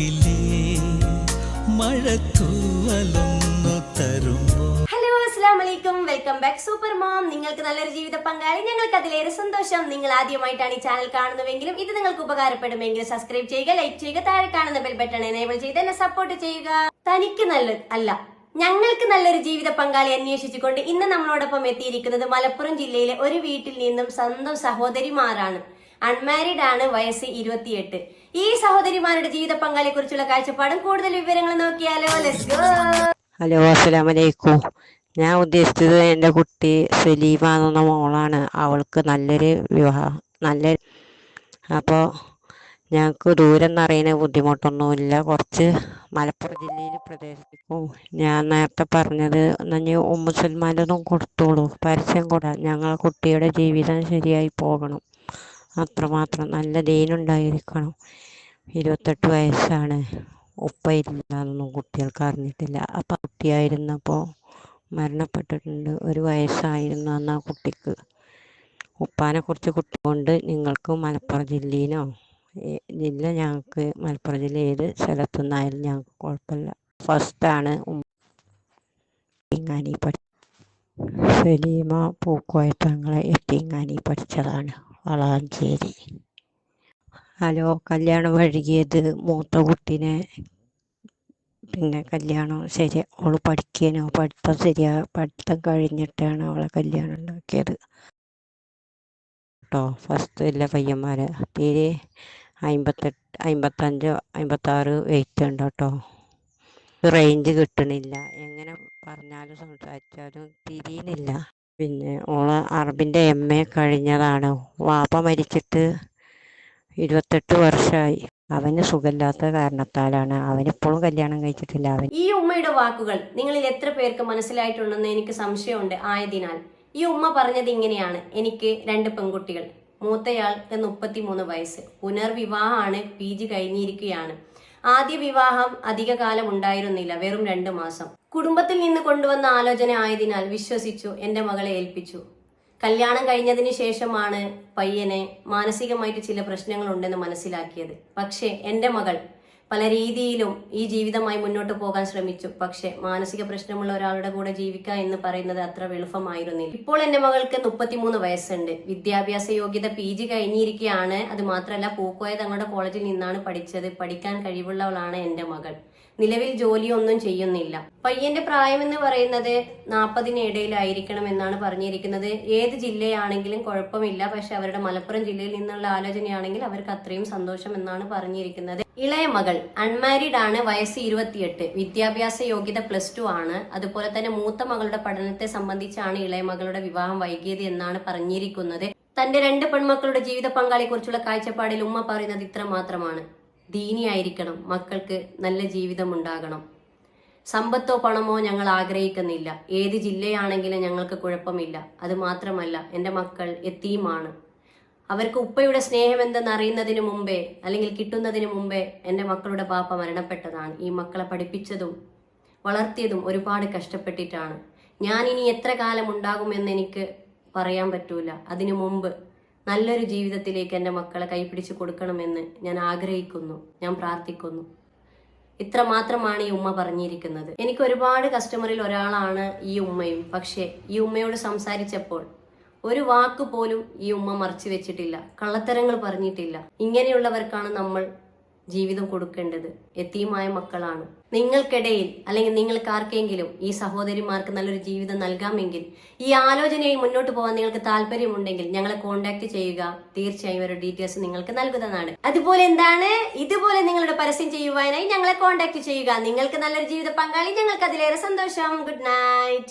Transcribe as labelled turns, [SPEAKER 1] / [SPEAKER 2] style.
[SPEAKER 1] വാക്കിലേ മഴത്തൂവലൊന്നു തരുമോ?
[SPEAKER 2] ഹലോ അസ്സാം വലൈക്കും വെൽക്കം ബാക്ക് സൂപ്പർ മോം നിങ്ങൾക്ക് നല്ലൊരു ജീവിത പങ്കാളി. ഞങ്ങൾക്ക് അതിലേറെ സന്തോഷം. നിങ്ങൾ ആദ്യമായിട്ടാണ് ഈ ചാനൽ കാണുന്നതെങ്കിലും ഇത് നിങ്ങൾക്ക് ഉപകാരപ്പെടുമെങ്കിൽ സബ്സ്ക്രൈബ് ചെയ്യുക ലൈക്ക് ചെയ്യുക താഴെ കാണുന്ന ബെൽ ബട്ടൺ എനേബിൾ ചെയ്ത് എന്നെ സപ്പോർട്ട് ചെയ്യുക. തനിക്ക് നല്ല അല്ല ഞങ്ങൾക്ക് നല്ലൊരു ജീവിത പങ്കാളി അന്വേഷിച്ചുകൊണ്ട് ഇന്ന് നമ്മളോടൊപ്പം എത്തിയിരിക്കുന്നത് മലപ്പുറം ജില്ലയിലെ ഒരു വീട്ടിൽ നിന്നും സ്വന്തം സഹോദരിമാരാണ്. അൺമാരീഡ് ആണ് വയസ്സ് ഇരുപത്തിയെട്ട്. ഈ സഹോദരിമാരുടെ ജീവിത പങ്കാളിയെ കുറിച്ചുള്ള കാഴ്ചപ്പാടും കൂടുതൽ വിവരങ്ങൾ നോക്കിയാലോ.
[SPEAKER 3] ഹലോ അസ്സലാമലൈക്കും. ഞാൻ ഉദ്ദേശിച്ചത് എന്റെ കുട്ടി സലീമ എന്ന മോളാണ്. അവൾക്ക് നല്ലൊരു വിവാഹം നല്ല അപ്പോൾ ഞങ്ങൾക്ക് ദൂരം എന്നറിയുന്ന ബുദ്ധിമുട്ടൊന്നുമില്ല. കുറച്ച് മലപ്പുറം ജില്ലയിൽ പ്രദേശിക്കും ഞാൻ നേരത്തെ പറഞ്ഞത് നഞ്ഞ് ഉമ്മുസൽമാനൊന്നും കൊടുത്തോളൂ. പരസ്യം കൂടാ. ഞങ്ങളെ കുട്ടിയുടെ ജീവിതം ശരിയായി പോകണം. അത്രമാത്രം നല്ല ദീനുണ്ടായിരിക്കണം. ഇരുപത്തെട്ട് വയസ്സാണ്. ഉപ്പ ഇല്ലാന്നൊന്നും കുട്ടികൾക്ക് അറിഞ്ഞിട്ടില്ല. അപ്പം കുട്ടിയായിരുന്നപ്പോൾ മരണപ്പെട്ടിട്ടുണ്ട്. ഒരു വയസ്സായിരുന്നു അന്ന് ആ കുട്ടിക്ക്. ഉപ്പാനെ കുറിച്ച് കുട്ടി കൊണ്ട് നിങ്ങൾക്ക് മലപ്പുറം ജില്ലയിലോ ജില്ല ഞങ്ങൾക്ക് മലപ്പുറം ജില്ല ഏത് സ്ഥലത്തുനിന്നായാലും ഞങ്ങൾക്ക് കുഴപ്പമില്ല. ഫസ്റ്റാണ് എത്തിങ്ങാനി പഠി സലീമ പൂക്കോയ തങ്ങളെ എത്തിങ്ങാനി പഠിച്ചതാണ്. വളാഞ്ചേരി. ഹലോ കല്യാണം വഴുകിയത് മൂത്ത കുട്ടീനെ. പിന്നെ കല്യാണം ശരി അവൾ പഠിക്കാനോ. പഠിത്തം ശരിയാ പഠിത്തം കഴിഞ്ഞിട്ടാണ് അവളെ കല്യാണം ഉണ്ടാക്കിയത്. കേട്ടോ ഫസ്റ്റ് ഇല്ല പയ്യന്മാരെ. തീരെ അമ്പത്തെട്ട് അമ്പത്തഞ്ചോ അമ്പത്താറ് വെയിറ്റ് ഉണ്ട് കേട്ടോ റേഞ്ച് കിട്ടണില്ല. എങ്ങനെ പറഞ്ഞാലും സംസാരിച്ചാലും തിരിയുന്നില്ല. പിന്നെ ഓൾ അറബിന്റെ എം എ കഴിഞ്ഞതാണ്. വാപ്പ മരിച്ചിട്ട് ഇരുപത്തെട്ട് വർഷമായി അവന് സുഖമില്ലാത്ത കാരണത്താലാണ്. അവനിപ്പോഴും കല്യാണം കഴിച്ചിട്ടില്ല. അവൻ
[SPEAKER 2] ഈ ഉമ്മയുടെ വാക്കുകൾ നിങ്ങളിൽ എത്ര പേർക്ക് മനസ്സിലായിട്ടുണ്ടെന്ന് എനിക്ക് സംശയമുണ്ട്. ആയതിനാൽ ഈ ഉമ്മ പറഞ്ഞത് ഇങ്ങനെയാണ്. എനിക്ക് രണ്ട് പെൺകുട്ടികൾ. മൂത്തയാൾക്ക് മുപ്പത്തിമൂന്ന് വയസ്സ്. പുനർവിവാഹമാണ് പി ജി കഴിഞ്ഞിരിക്കുകയാണ്. ആദ്യ വിവാഹം അധികകാലം ഉണ്ടായിരുന്നില്ല വെറും രണ്ട് മാസം. കുടുംബത്തിൽ നിന്ന് കൊണ്ടുവന്ന ആലോചന ആയതിനാൽ വിശ്വസിച്ചു എന്റെ മകളെ ഏൽപ്പിച്ചു. കല്യാണം കഴിഞ്ഞതിന് ശേഷമാണ് പയ്യനെ മാനസികമായിട്ട് ചില പ്രശ്നങ്ങൾ ഉണ്ടെന്ന് മനസ്സിലാക്കിയത്. പക്ഷേ എന്റെ മകൾ പല രീതിയിലും ഈ ജീവിതമായി മുന്നോട്ട് പോകാൻ ശ്രമിച്ചു. പക്ഷെ മാനസിക പ്രശ്നമുള്ള ഒരാളുടെ കൂടെ ജീവിക്കുക എന്ന് പറയുന്നത് അത്ര എളുപ്പമായിരുന്നില്ല. ഇപ്പോൾ എന്റെ മകൾക്ക് മുപ്പത്തിമൂന്ന് വയസ്സുണ്ട്. വിദ്യാഭ്യാസ യോഗ്യത പി ജി കഴിഞ്ഞിരിക്കുകയാണ്. അത് മാത്രമല്ല പൂക്കോയ തങ്ങളുടെ കോളേജിൽ നിന്നാണ് പഠിച്ചത്. പഠിക്കാൻ കഴിവുള്ളവളാണ് എന്റെ മകൾ. നിലവിൽ ജോലിയൊന്നും ചെയ്യുന്നില്ല. പയ്യന്റെ പ്രായം എന്ന് പറയുന്നത് നാൽപ്പതിന് ഇടയിലായിരിക്കണം എന്നാണ് പറഞ്ഞിരിക്കുന്നത്. ഏത് ജില്ലയാണെങ്കിലും കുഴപ്പമില്ല. പക്ഷെ അവരുടെ മലപ്പുറം ജില്ലയിൽ നിന്നുള്ള ആലോചനയാണെങ്കിൽ അവർക്ക് അത്രയും സന്തോഷം എന്നാണ് പറഞ്ഞിരിക്കുന്നത്. ഇളയ മകൾ അൺമാരീഡ് ആണ് വയസ്സ് ഇരുപത്തിയെട്ട്. വിദ്യാഭ്യാസ യോഗ്യത പ്ലസ് ടു ആണ്. അതുപോലെ തന്നെ മൂത്ത മകളുടെ പഠനത്തെ സംബന്ധിച്ചാണ് ഇളയ മകളുടെ വിവാഹം വൈകിയത് എന്നാണ് പറഞ്ഞിരിക്കുന്നത്. തന്റെ രണ്ട് പെൺമക്കളുടെ ജീവിത പങ്കാളിയെ കുറിച്ചുള്ള കാഴ്ചപ്പാടിൽ ഉമ്മ പറയുന്നത് ഇത്ര മാത്രമാണ്. ദീനിയായിരിക്കണം മക്കൾക്ക് നല്ല ജീവിതം ഉണ്ടാകണം സമ്പത്തോ പണമോ ഞങ്ങൾ ആഗ്രഹിക്കുന്നില്ല. ഏത് ജില്ലയാണെങ്കിലും ഞങ്ങൾക്ക് കുഴപ്പമില്ല. അത് മാത്രമല്ല എന്റെ മക്കൾ എത്തിയുമാണ് അവർക്ക് ഉപ്പയുടെ സ്നേഹം എന്തെന്ന് അറിയുന്നതിന് മുമ്പേ അല്ലെങ്കിൽ കിട്ടുന്നതിന് മുമ്പേ എന്റെ മക്കളുടെ പാപ്പ മരണപ്പെട്ടതാണ്. ഈ മക്കളെ പഠിപ്പിച്ചതും വളർത്തിയതും ഒരുപാട് കഷ്ടപ്പെട്ടിട്ടാണ്. ഞാൻ ഇനി എത്ര കാലം ഉണ്ടാകുമെന്ന് എനിക്ക് പറയാൻ പറ്റൂല. അതിനു മുമ്പ് നല്ലൊരു ജീവിതത്തിലേക്ക് എന്റെ മക്കളെ കൈപിടിച്ച് കൊടുക്കണമെന്ന് ഞാൻ ആഗ്രഹിക്കുന്നു. ഞാൻ പ്രാർത്ഥിക്കുന്നു. ഇത്ര മാത്രമാണ് ഈ ഉമ്മ പറഞ്ഞിരിക്കുന്നത്. എനിക്ക് ഒരുപാട് കസ്റ്റമറിൽ ഒരാളാണ് ഈ ഉമ്മയും. പക്ഷേ ഈ ഉമ്മയോട് സംസാരിച്ചപ്പോൾ ഒരു വാക്ക് പോലും ഈ ഉമ്മ മറച്ചു വെച്ചിട്ടില്ല. കള്ളത്തരങ്ങൾ പറഞ്ഞിട്ടില്ല. ഇങ്ങനെയുള്ളവർക്കാണ് നമ്മൾ ജീവിതം കൊടുക്കേണ്ടത്. എത്തിയുമായ മക്കളാണ്. നിങ്ങൾക്കിടയിൽ അല്ലെങ്കിൽ നിങ്ങൾക്ക് ആർക്കെങ്കിലും ഈ സഹോദരിമാർക്ക് നല്ലൊരു ജീവിതം നൽകാമെങ്കിൽ ഈ ആലോചനയിൽ മുന്നോട്ട് പോകാൻ നിങ്ങൾക്ക് താല്പര്യമുണ്ടെങ്കിൽ ഞങ്ങളെ കോൺടാക്ട് ചെയ്യുക. തീർച്ചയായും ഒരു ഡീറ്റെയിൽസ് നിങ്ങൾക്ക് നൽകുന്നതാണ്. അതുപോലെ എന്താണ്? ഇതുപോലെ നിങ്ങളുടെ പരസ്യം ചെയ്യുവാനായി ഞങ്ങളെ കോൺടാക്ട് ചെയ്യുക. നിങ്ങൾക്ക് നല്ലൊരു ജീവിത പങ്കാളി. ഞങ്ങൾക്ക് അതിലേറെ സന്തോഷം. Good night